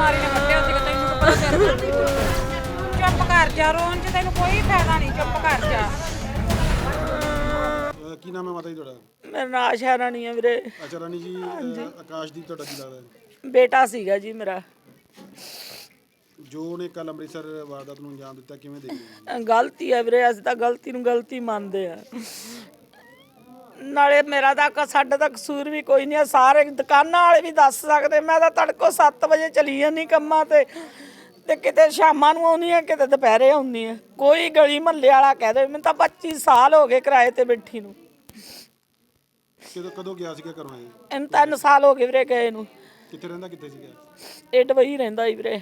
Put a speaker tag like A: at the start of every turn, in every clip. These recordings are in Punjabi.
A: ਬਿਮਾਰੀ ਨੇ ਕੱਟਿਆ ਸੀਗਾ ਤੈਨੂੰ ਤਾਂ ਪਤਾ ਤੇਰੇ। ਚੁੱਪ ਕਰ ਜਾ ਰੋਣ ਚ ਤੈਨੂੰ ਕੋਈ ਫਾਇਦਾ ਨਹੀਂ ਚੁੱਪ ਕਰ ਜਾ।
B: ਅਹ ਕੀ ਨਾਮ ਹੈ ਮਾਤਾ ਜੀ ਤੁਹਾਡਾ?
C: ਮੇਰਾ ਨਾਂ ਆਸ਼ਾ ਰਾਣੀ ਹੈ ਵੀਰੇ।
B: ਅੱਛਾ ਰਾਣੀ ਜੀ ਅਹ ਆਕਾਸ਼ਦੀਪ ਤੁਹਾਡਾ ਕੀ ਲੱਗਦਾ ਹੈ?
C: ਬੇਟਾ ਸੀਗਾ ਜੀ ਮੇਰਾ।
B: ਜੋ ਉਹਨੇ ਕੱਲ ਅੰਮ੍ਰਿਤਸਰ ਵਾਰਦਾਤ ਨੂੰ ਅੰਜਾਮ ਦਿੱਤਾ ਕਿਵੇਂ ਦੇਖਦੇ ਹੋ?
C: ਗਲਤੀ ਹੈ ਵੀਰੇ ਅਸੀਂ ਤਾਂ ਗਲਤੀ ਨੂੰ ਗਲਤੀ ਮੰਨਦੇ ਆ ਨਾਲੇ ਮੇਰਾ ਤਾਂ ਕ- ਸਾਡਾ ਤਾਂ ਕਸੂਰ ਵੀ ਕੋਈ ਨਹੀਂ ਆ। ਸਾਰੇ ਦੁਕਾਨਾਂ ਵਾਲੇ ਵੀ ਦੱਸ ਸਕਦੇ। ਮੈਂ ਤਾਂ ਤੜਕੋ 7 ਵਜੇ ਚਲੀ ਜਾਂਦੀ ਕੰਮਾਂ ਤੇ। ਤੇ ਕਿਤੇ ਸ਼ਾਮਾਂ ਨੂੰ ਆਉਂਦੀ ਆ ਕਿਤੇ ਦੁਪਹਿਰੇ ਆਉਂਦੀ ਆ। ਕੋਈ ਗਲੀ ਮਹੱਲੇ ਵਾਲਾ ਕਹਿ ਦੇ ਮੈਨੂੰ ਤਾਂ 25 ਸਾਲ ਹੋ ਗਏ ਕਿਰਾਏ ਤੇ ਬੈਠੀ ਨੂੰ।
B: ਕਦੋਂ ਕਦੋਂ ਗਿਆ ਸੀਗਾ ਘਰੋਂ ਇਹ?
C: ਇਹਨੂੰ ਤਿੰਨ ਸਾਲ ਹੋ ਗਏ ਵੀਰੇ ਗਏ ਨੂੰ।
B: ਕਿੱਥੇ ਰਹਿੰਦਾ ਕਿੱਥੇ ਸੀਗਾ?
C: ਇਹ ਡਬਈ ਰਹਿੰਦਾ ਹੀ ਵੀਰੇ।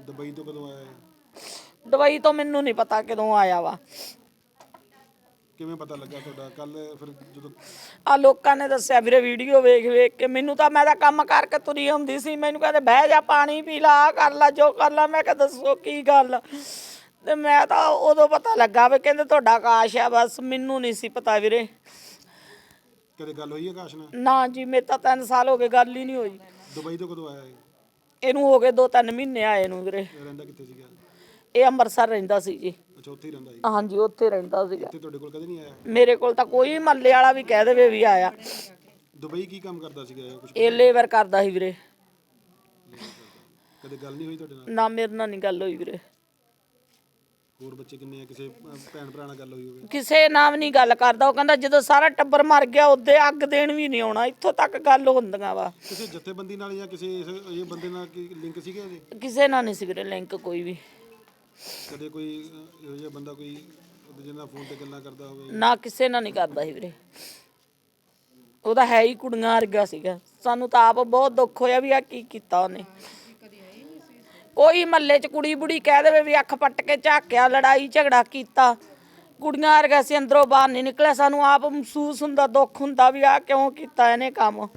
B: ਦੁਬਈ ਤੋਂ ਕਦੋਂ ਆਇਆ ਇਹ?
C: ਦਵਾਈ ਤੋਂ ਮੈਨੂੰ ਨਹੀਂ ਪਤਾ ਕਦੋਂ ਆਇਆ ਵਾ।
B: ਕਿਵੇਂ ਪਤਾ ਲੱਗਾ ਤੁਹਾਡਾ? ਕੱਲ ਫਿਰ ਜਦੋਂ
C: ਆ ਲੋਕਾਂ ਨੇ ਦੱਸਿਆ ਵੀਰੇ ਵੀਡੀਓ ਵੇਖ ਵੇਖ ਕੇ ਮੈਨੂੰ ਤਾਂ ਮੈਂ ਤਾਂ ਕੰਮ ਕਰਕੇ ਤੁਰੀ ਹੁੰਦੀ ਸੀ। ਮੈਨੂੰ ਕਹਿੰਦੇ ਬਹਿ ਜਾ ਪਾਣੀ ਪੀ ਲਾ ਆਹ ਕਰ ਲਾ ਜੋ ਕਰ ਲਾ। ਮੈਂ ਕਿਹਾ ਦੱਸੋ ਕੀ ਗੱਲ? ਤੇ ਮੈਂ ਤਾਂ ਉਦੋਂ ਪਤਾ ਲੱਗਾ ਵੀ ਕਹਿੰਦੇ ਤੁਹਾਡਾ ਆਕਾਸ਼ ਆ ਬਸ ਮੈਨੂੰ ਨਹੀਂ ਸੀ ਪਤਾ ਵੀਰੇ।
B: ਕਦੇ ਗੱਲ ਹੋਈ ਆਕਾਸ਼ ਨਾਲ?
C: ਨਾ ਜੀ ਮੇਰੇ ਤਾਂ 3 ਸਾਲ ਹੋ ਗਏ ਗੱਲ ਹੀ ਨਹੀਂ ਹੋਈ।
B: ਦੁਬਈ ਤੋਂ ਕਦੋਂ ਆਇਆ ਇਹ?
C: ਇਹਨੂੰ ਹੋ ਗਏ 2-3 ਮਹੀਨੇ ਆਏ ਨੂੰ ਵੀਰੇ।
B: ਇਹ ਰਹਿੰਦਾ ਕਿੱਥੇ ਸੀਗਾ?
C: ਇਹ ਅੰਮ੍ਰਿਤਸਰ ਰਹਿੰਦਾ ਸੀ ਜੀ।
B: ਅੱਛਾ ਉੱਥੇ ਹੀ ਰਹਿੰਦਾ ਸੀ?
C: ਹਾਂਜੀ ਉੱਥੇ ਰਹਿੰਦਾ ਸੀਗਾ।
B: ਇੱਥੇ ਤੁਹਾਡੇ ਕੋਲ ਕਦੇ ਨਹੀਂ ਆਇਆ?
C: ਮੇਰੇ ਕੋਲ ਤਾਂ ਕੋਈ ਮੱਲੇ ਵਾਲਾ ਵੀ ਕਹਿ ਦੇਵੇ ਵੀ ਆਇਆ।
B: ਦੁਬਈ ਕੀ ਕੰਮ ਕਰਦਾ ਸੀਗਾ ਕੁਝ
C: ਇਹ ਲੇਬਰ ਕਰਦਾ ਸੀ ਵੀਰੇ।
B: ਕਦੇ ਗੱਲ ਨਹੀਂ ਹੋਈ ਤੁਹਾਡੇ ਨਾਲ?
C: ਨਾ ਮੇਰੇ ਨਾਲ ਨਹੀਂ ਗੱਲ ਹੋਈ ਵੀਰੇ।
B: ਹੋਰ ਬੱਚੇ ਕਿੰਨੇ ਆ? ਕਿਸੇ ਅਹ, ਭੈਣ ਭਰਾ ਨਾਲ ਗੱਲ ਹੋਈ ਹੋਵੇ?
C: ਕਿਸੇ ਵੀ ਨਹੀਂ ਗੱਲ ਕਰਦਾ। ਉਹ ਕਹਿੰਦਾ ਜਦੋਂ ਸਾਰਾ ਟੱਬਰ ਮਰ ਗਿਆ ਉਹਦੇ ਅੱਗ ਦੇਣ ਵੀ ਨਹੀਂ ਆਉਣਾ। ਇੱਥੋਂ ਤੱਕ ਗੱਲ ਹੁੰਦੀਆਂ ਵਾ।
B: ਕਿਸੇ ਜਥੇਬੰਦੀ ਨਾਲ ਜਾਂ ਕਿਸੇ ਇਸ ਇਹ ਬੰਦੇ ਨਾਲ ਕੀ ਲਿੰਕ ਸੀਗੇ ਇਹਦੇ
C: ਕਿਸੇ ਨਾਲ ਨਹੀਂ ਸੀ ਵੀਰੇ ਲਿੰਕ ਕੋਈ ਵੀ।
B: ਕਦੇ ਕੋਈ ਅਹ, ਇਹੋ ਜਿਹਾ ਬੰਦਾ ਕੋਈ ਜਿਹਦੇ ਨਾਲ ਫੋਨ ਤੇ ਗੱਲਾਂ ਕਰਦਾ ਹੋਵੇ?
C: ਨਾ ਕਿਸੇ ਨਾਲ ਨਹੀਂ ਕਰਦਾ ਸੀ ਵੀਰੇ। ਉਹਦਾ ਹੈ ਹੀ ਕੁੜੀਆਂ ਵਰਗਾ ਸੀਗਾ। ਸਾਨੂੰ ਤਾਂ ਆਪ ਬਹੁਤ ਦੁੱਖ ਹੋਇਆ ਵੀ ਆ ਕੀ ਕੀਤਾ ਉਹਨੇ। ਕੋਈ ਮੱਲੇ 'ਚ ਕੁੜੀ ਬੁੜੀ ਕਹਿ ਦੇਵੇ ਵੀ ਅੱਖ ਪੱਟ ਕੇ ਝਾਕਿਆ ਲੜਾਈ ਝਗੜਾ ਕੀਤਾ। ਕੁੜੀਆਂ ਵਰਗਾ ਸੀ ਅੰਦਰੋਂ ਬਾਹਰ ਨਹੀਂ ਨਿਕਲਿਆ। ਸਾਨੂੰ ਆਪ ਮਹਿਸੂਸ ਹੁੰਦਾ ਦੁੱਖ ਹੁੰਦਾ ਵੀ ਆ ਕਿਉਂ ਕੀਤਾ ਇਹਨੇ ਕੰਮ।